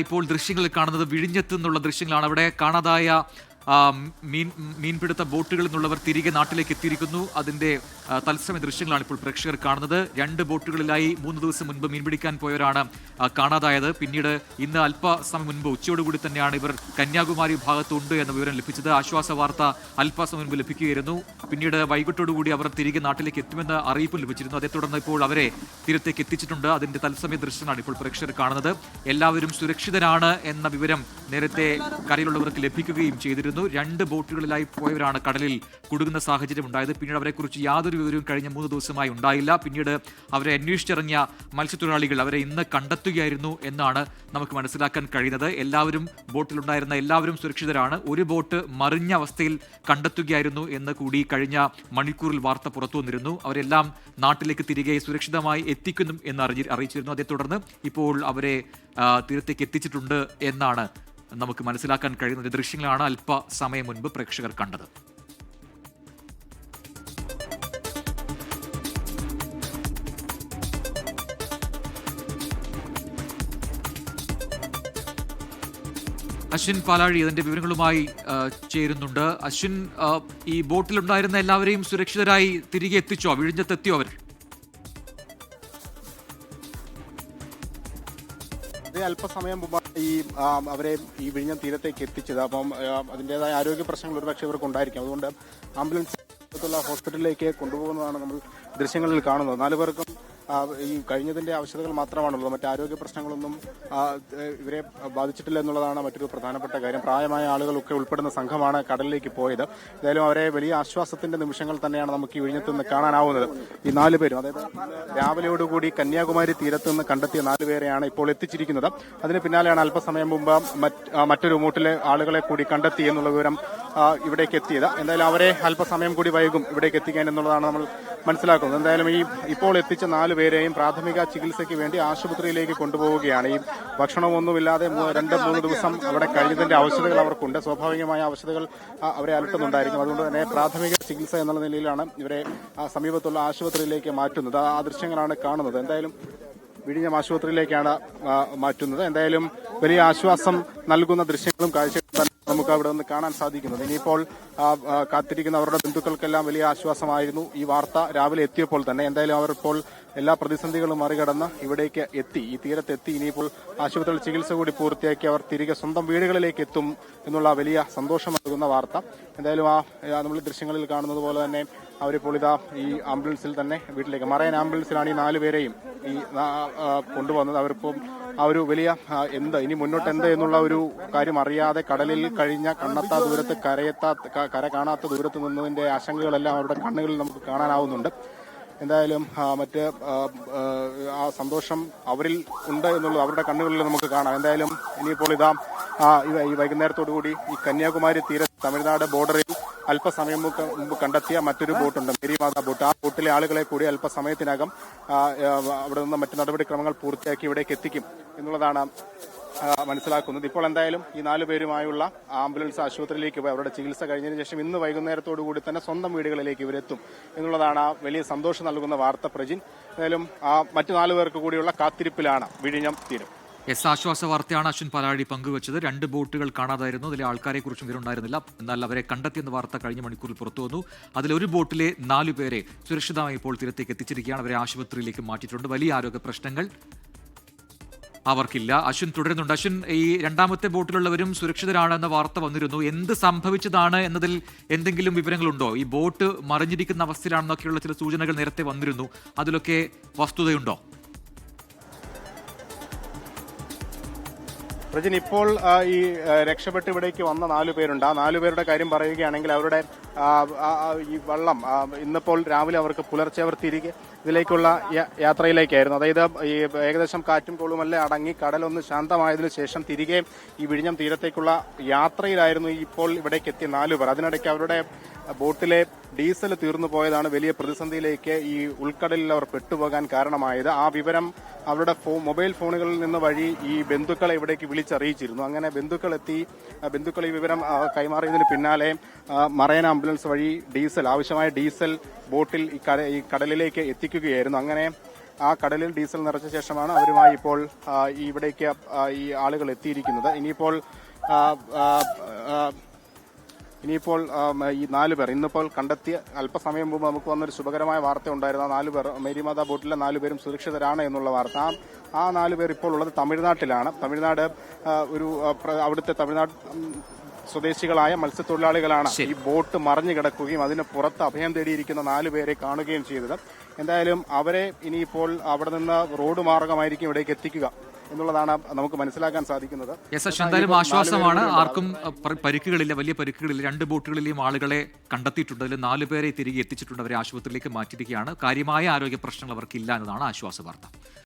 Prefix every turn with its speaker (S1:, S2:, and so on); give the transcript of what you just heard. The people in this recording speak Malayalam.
S1: ഇപ്പോൾ ദൃശ്യങ്ങളിൽ കാണുന്നത് വിഴിഞ്ഞത്ത് നിന്നുള്ള ദൃശ്യങ്ങളാണ്. അവിടെ കാണാതായ മീൻ മീൻപിടുത്ത ബോട്ടുകളിൽ നിന്നുള്ളവർ തിരികെ നാട്ടിലേക്ക് എത്തിയിരിക്കുന്നു. അതിന്റെ തത്സമയ ദൃശ്യങ്ങളാണ് ഇപ്പോൾ പ്രേക്ഷകർ കാണുന്നത്. രണ്ട് ബോട്ടുകളിലായി മൂന്ന് ദിവസം മുൻപ് മീൻപിടിക്കാൻ പോയവരാണ് കാണാതായത്. പിന്നീട് ഇന്ന് അല്പസമയം മുൻപ് ഉച്ചയോടുകൂടി തന്നെയാണ് ഇവർ കന്യാകുമാരി ഭാഗത്തുണ്ട് എന്ന വിവരം ലഭിച്ചത്. ആശ്വാസ വാർത്ത അല്പസമയം മുൻപ് ലഭിക്കുകയായിരുന്നു. പിന്നീട് വൈകിട്ടോടുകൂടി അവർ തിരികെ നാട്ടിലേക്ക് എത്തുമെന്ന അറിയിപ്പും ലഭിച്ചിരുന്നു. അതേ തുടർന്ന് ഇപ്പോൾ അവരെ തീരത്തേക്ക് എത്തിച്ചിട്ടുണ്ട്. അതിന്റെ തത്സമയ ദൃശ്യങ്ങളാണ് ഇപ്പോൾ പ്രേക്ഷകർ കാണുന്നത്. എല്ലാവരും സുരക്ഷിതരാണ് എന്ന വിവരം നേരത്തെ കരയിലുള്ളവർക്ക് ലഭിക്കുകയും ചെയ്തിരുന്നു. രണ്ട് ബോട്ടുകളിലായി പോയവരാണ് കടലിൽ കുടുങ്ങുന്ന സാഹചര്യം ഉണ്ടായത്. പിന്നീട് അവരെക്കുറിച്ച് യാതൊരു വിവരവും കഴിഞ്ഞ മൂന്ന് ദിവസമായി ഉണ്ടായില്ല. പിന്നീട് അവരെ അന്വേഷിച്ചിറങ്ങിയ മത്സ്യത്തൊഴിലാളികൾ അവരെ ഇന്ന് കണ്ടെത്തുകയായിരുന്നു എന്നാണ് നമുക്ക് മനസ്സിലാക്കാൻ കഴിയുന്നത്. എല്ലാവരും ബോട്ടിലുണ്ടായിരുന്ന എല്ലാവരും സുരക്ഷിതരാണ്. ഒരു ബോട്ട് മറിഞ്ഞ അവസ്ഥയിൽ കണ്ടെത്തുകയായിരുന്നു എന്ന് കൂടി കഴിഞ്ഞ മണിക്കൂറിൽ വാർത്ത പുറത്തു വന്നിരുന്നു. അവരെല്ലാം നാട്ടിലേക്ക് തിരികെ സുരക്ഷിതമായി എത്തിക്കുന്നു എന്ന് അറിയി അറിയിച്ചിരുന്നു. അതേ തുടർന്ന് ഇപ്പോൾ അവരെ തീരത്തേക്ക് എത്തിച്ചിട്ടുണ്ട് എന്നാണ് നമുക്ക് മനസ്സിലാക്കാൻ കഴിയുന്ന ദൃശ്യങ്ങളാണ് അല്പ സമയം മുൻപ് പ്രേക്ഷകർ കണ്ടത്. അശ്വിൻ പാലാഴി ഇതിന്റെ വിവരങ്ങളുമായി ചേരുന്നുണ്ട്. അശ്വിൻ ഈ ബോട്ടിലുണ്ടായിരുന്ന എല്ലാവരെയും സുരക്ഷിതരായി തിരികെ എത്തിച്ചോ? വിഴിഞ്ഞത്തെത്തിയോ അവർ?
S2: ഇത് അല്പസമയം മുമ്പ് ഈ അവരെ ഈ വിഴിഞ്ഞം തീരത്തേക്ക് എത്തിച്ചത്. അപ്പം അതിന്റെതായ ആരോഗ്യ പ്രശ്നങ്ങൾ ഒരുപക്ഷെ ഇവർക്ക് ഉണ്ടായിരിക്കും. അതുകൊണ്ട് ആംബുലൻസ് ഹോസ്പിറ്റലിലേക്ക് കൊണ്ടുപോകുന്നതാണ് നമ്മൾ ദൃശ്യങ്ങളിൽ കാണുന്നത്. നാലു പേർക്കും ആ, ഈ കഴിഞ്ഞതിന്റെ ആവശ്യതകൾ മാത്രമാണുള്ളത്. മറ്റു ആരോഗ്യ പ്രശ്നങ്ങളൊന്നും ഇവരെ ബാധിച്ചിട്ടില്ല എന്നുള്ളതാണ് മറ്റൊരു പ്രധാനപ്പെട്ട കാര്യം. പ്രായമായ ആളുകളൊക്കെ ഉൾപ്പെടുന്ന സംഘമാണ് കടലിലേക്ക് പോയത്. ഏതായാലും അവരെ വലിയ ആശ്വാസത്തിന്റെ നിമിഷങ്ങൾ തന്നെയാണ് നമുക്ക് ഈ വിഴിഞ്ഞത്ത് നിന്ന് കാണാനാവുന്നത്. ഈ നാല് പേരും അതായത് രാവിലെയോടുകൂടി കന്യാകുമാരി തീരത്ത് നിന്ന് കണ്ടെത്തിയ നാല് പേരെയാണ് ഇപ്പോൾ എത്തിച്ചിരിക്കുന്നത്. അതിന് പിന്നാലെയാണ് അല്പസമയം മുമ്പ് മറ്റൊരു മൂട്ടിലെ ആളുകളെ കൂടി കണ്ടെത്തി എന്നുള്ള വിവരം ഇവിടേക്ക് എത്തിയത്. എന്തായാലും അവരെ അല്പസമയം കൂടി വൈകും ഇവിടേക്ക് എത്തിക്കാൻ എന്നുള്ളതാണ് നമ്മൾ മനസ്സിലാക്കുന്നത് എന്തായാലും ഈ ഇപ്പോൾ എത്തിച്ച നാല് പേരെയും പ്രാഥമിക ചികിത്സയ്ക്ക് വേണ്ടി ആശുപത്രിയിലേക്ക് കൊണ്ടുപോവുകയാണ്. ഈ ഭക്ഷണമൊന്നുമില്ലാതെ രണ്ട് മൂന്ന് ദിവസം അവിടെ കഴിഞ്ഞതിന്റെ ആവശ്യകതകൾ അവർക്കുണ്ട്. സ്വാഭാവികമായ ആവശ്യതകൾ ആ, അവരെ അലട്ടുന്നുണ്ടായിരിക്കും. അതുകൊണ്ട് തന്നെ പ്രാഥമിക ചികിത്സ എന്നുള്ള നിലയിലാണ് ഇവരെ സമീപത്തുള്ള ആശുപത്രിയിലേക്ക് മാറ്റുന്നത്. ആ ദൃശ്യങ്ങളാണ് കാണുന്നത്. എന്തായാലും വിഴിഞ്ഞം ആശുപത്രിയിലേക്കാണ് മാറ്റുന്നത്. എന്തായാലും വലിയ ആശ്വാസം നൽകുന്ന ദൃശ്യങ്ങളും തന്നെ നമുക്ക് അവിടെ നിന്ന് കാണാൻ സാധിക്കുന്നത്. ഇനിയിപ്പോൾ കാത്തിരിക്കുന്ന അവരുടെ ബന്ധുക്കൾക്കെല്ലാം വലിയ ആശ്വാസമായിരുന്നു ഈ വാർത്ത രാവിലെ എത്തിയപ്പോൾ തന്നെ. എന്തായാലും അവർ ഇപ്പോൾ എല്ലാ പ്രതിസന്ധികളും മറികടന്ന് ഇവിടേക്ക് എത്തി. ഈ തീരത്തെത്തി. ഇനിയിപ്പോൾ ആശുപത്രിയിൽ ചികിത്സ കൂടി പൂർത്തിയാക്കി അവർ തിരികെ സ്വന്തം വീടുകളിലേക്ക് എത്തും എന്നുള്ള വലിയ സന്തോഷം നൽകുന്ന വാർത്ത. എന്തായാലും ആ നമ്മൾ ദൃശ്യങ്ങളിൽ കാണുന്നത് പോലെ തന്നെ അവരിപ്പോൾ ഇതാ ഈ ആംബുലൻസിൽ തന്നെ വീട്ടിലേക്ക്. മറയൻ ആംബുലൻസിലാണ് ഈ നാലുപേരെയും ഈ കൊണ്ടുവന്നത്. അവരിപ്പം ആ ഒരു വലിയ എന്ത് ഇനി മുന്നോട്ട് എന്ത് എന്നുള്ള ഒരു കാര്യം അറിയാതെ കടലിൽ കഴിഞ്ഞ കണ്ണെത്താ ദൂരത്ത് കരയെത്താ കര കാണാത്ത ദൂരത്ത് നിന്നതിന്റെ ആശങ്കകളെല്ലാം അവരുടെ കണ്ണുകളിൽ നമുക്ക് കാണാനാവുന്നുണ്ട്. എന്തായാലും മറ്റ് ആ, സന്തോഷം അവരിൽ ഉണ്ട് എന്നുള്ളത് അവരുടെ കണ്ണുകളിൽ നമുക്ക് കാണാം. എന്തായാലും ഇനിയിപ്പോൾ ഇതാ ഈ വൈകുന്നേരത്തോടു കൂടി ഈ കന്യാകുമാരി തീരത്ത് തമിഴ്നാട് ബോർഡറിൽ അല്പസമയം മുമ്പ് കണ്ടെത്തിയ മറ്റൊരു ബോട്ടുണ്ട്. മേരിമാത ബോട്ട്. ആ ബോട്ടിലെ ആളുകളെ കൂടി അല്പസമയത്തിനകം അവിടെ നിന്ന് മറ്റു നടപടിക്രമങ്ങൾ പൂർത്തിയാക്കി ഇവിടേക്ക് എത്തിക്കും എന്നുള്ളതാണ് മനസ്സിലാക്കുന്നത്. ഇപ്പോൾ എന്തായാലും ഈ നാലു പേരുമായുള്ള ആംബുലൻസ് ആശുപത്രിയിലേക്ക് പോയി. അവരുടെ ചികിത്സ കഴിഞ്ഞതിന് ശേഷം ഇന്ന് വൈകുന്നേരത്തോടു കൂടി തന്നെ സ്വന്തം വീടുകളിലേക്ക് ഇവരെത്തും എന്നുള്ളതാണ് ആ വലിയ സന്തോഷം നൽകുന്ന വാർത്ത പ്രജിൻ. എന്തായാലും ആ മറ്റു നാലു പേർക്ക് കൂടിയുള്ള കാത്തിരിപ്പിലാണ് വിഴിഞ്ഞം തീരം.
S1: എസ് ആശ്വാസ വാർത്തയാണ് അശ്വിൻ പലാഴി പങ്കുവച്ചത്. രണ്ട് ബോട്ടുകൾ കാണാതായിരുന്നു. അതിലെ ആൾക്കാരെ കുറിച്ചും വിവരമുണ്ടായിരുന്നില്ല. എന്നാൽ അവരെ കണ്ടെത്തിയെന്ന വാർത്ത കഴിഞ്ഞ മണിക്കൂറിൽ പുറത്തു വന്നു. അതിൽ ഒരു ബോട്ടിലെ നാലു പേരെ സുരക്ഷിതമായി ഇപ്പോൾ തീരത്തേക്ക് എത്തിച്ചിരിക്കുകയാണ്. അവരെ ആശുപത്രിയിലേക്ക് മാറ്റിയിട്ടുണ്ട്. വലിയ ആരോഗ്യ പ്രശ്നങ്ങൾ അവർക്കില്ല. അശ്വിൻ തുടരുന്നുണ്ട്. അശ്വിൻ ഈ രണ്ടാമത്തെ ബോട്ടിലുള്ളവരും സുരക്ഷിതരാണ് എന്ന വാർത്ത വന്നിരുന്നു. എന്ത് സംഭവിച്ചതാണ് എന്നതിൽ എന്തെങ്കിലും വിവരങ്ങളുണ്ടോ? ഈ ബോട്ട് മറിഞ്ഞിരിക്കുന്ന അവസ്ഥയിലാണെന്നൊക്കെയുള്ള ചില സൂചനകൾ നേരത്തെ വന്നിരുന്നു. അതിലൊക്കെ വസ്തുതയുണ്ടോ?
S2: പ്രജിൻ ഇപ്പോൾ ഈ രക്ഷപ്പെട്ട് ഇവിടേക്ക് വന്ന നാലു പേരുണ്ട്. ആ നാലു പേരുടെ കാര്യം പറയുകയാണെങ്കിൽ അവരുടെ ഈ വള്ളം ഇന്നിപ്പോൾ രാവിലെ അവർക്ക് പുലർച്ചെ അവർ തിരികെ ഇതിലേക്കുള്ള യാത്രയിലേക്കായിരുന്നു. അതായത് ഈ ഏകദേശം കാറ്റും കോളുമെല്ലാം അടങ്ങി കടലൊന്ന് ശാന്തമായതിനു ശേഷം തിരികെ ഈ വിഴിഞ്ഞം തീരത്തേക്കുള്ള യാത്രയിലായിരുന്നു ഇപ്പോൾ ഇവിടേക്ക് എത്തിയ നാലു പേർ. അതിനിടയ്ക്ക് അവരുടെ ബോട്ടിലെ ഡീസൽ തീർന്നു പോയതാണ് വലിയ പ്രതിസന്ധിയിലേക്ക് ഈ ഉൾക്കടലിൽ അവർ പെട്ടുപോകാൻ കാരണമായത്. ആ വിവരം അവരുടെ മൊബൈൽ ഫോണുകളിൽ നിന്ന് വഴി ഈ ബന്ധുക്കളെ ഇവിടേക്ക് വിളിച്ചറിയിച്ചിരുന്നു. അങ്ങനെ ബന്ധുക്കൾ എത്തി ബന്ധുക്കൾ ഈ വിവരം കൈമാറിയതിന് പിന്നാലെ മറൈൻ ആംബുലൻസ് വഴി ഡീസൽ ആവശ്യമായ ഡീസൽ ബോട്ടിൽ ഈ കടലിലേക്ക് എത്തിക്കുകയായിരുന്നു. അങ്ങനെ ആ കടലിൽ ഡീസൽ നിറച്ച ശേഷമാണ് അവരുമായി ഇപ്പോൾ ഇവിടേക്ക് ഈ ആളുകൾ എത്തിയിരിക്കുന്നത്. ഇനിയിപ്പോൾ ഇനിയിപ്പോൾ ഈ നാല് പേർ. ഇന്നിപ്പോൾ കണ്ടെത്തിയ അല്പസമയം മുമ്പ് നമുക്ക് വന്നൊരു ശുഭകരമായ വാർത്ത ഉണ്ടായിരുന്ന. ആ നാല് പേർ മേരിമാത ബോട്ടിലെ നാല് പേരും സുരക്ഷിതരാണ് എന്നുള്ള വാർത്ത. ആ ആ നാല് പേർ ഇപ്പോൾ ഉള്ളത് തമിഴ്നാട്ടിലാണ്. തമിഴ്നാട് ഒരു അവിടുത്തെ തമിഴ്നാട് സ്വദേശികളായ മത്സ്യത്തൊഴിലാളികളാണ് ഈ ബോട്ട് മറിഞ്ഞു കിടക്കുകയും അതിന് പുറത്ത് അഭയം തേടിയിരിക്കുന്ന നാല് പേരെ കാണുകയും ചെയ്തത്. എന്തായാലും അവരെ ഇനിയിപ്പോൾ അവിടെ നിന്ന് റോഡ് മാർഗമായിരിക്കും ഇവിടേക്ക് എത്തിക്കുക. എന്നുള്ളതാണ് നമുക്ക് മനസ്സിലാക്കാൻ സാധിക്കുന്നത്.
S1: എസ് എസ് എന്തായാലും ആശ്വാസമാണ്. ആർക്കും പരിക്കുകളില്ല വലിയ പരിക്കുകളില്ല. രണ്ട് ബോട്ടുകളിലെയും ആളുകളെ കണ്ടെത്തിയിട്ടുണ്ട്. അതിൽ നാല് പേരെ തിരികെ എത്തിച്ചിട്ടുണ്ട്. അവരെ ആശുപത്രിയിലേക്ക് മാറ്റിയിരിക്കുകയാണ്. കാര്യമായ ആരോഗ്യ പ്രശ്നങ്ങൾ അവർക്കില്ല എന്നതാണ് ആശ്വാസ വാർത്ത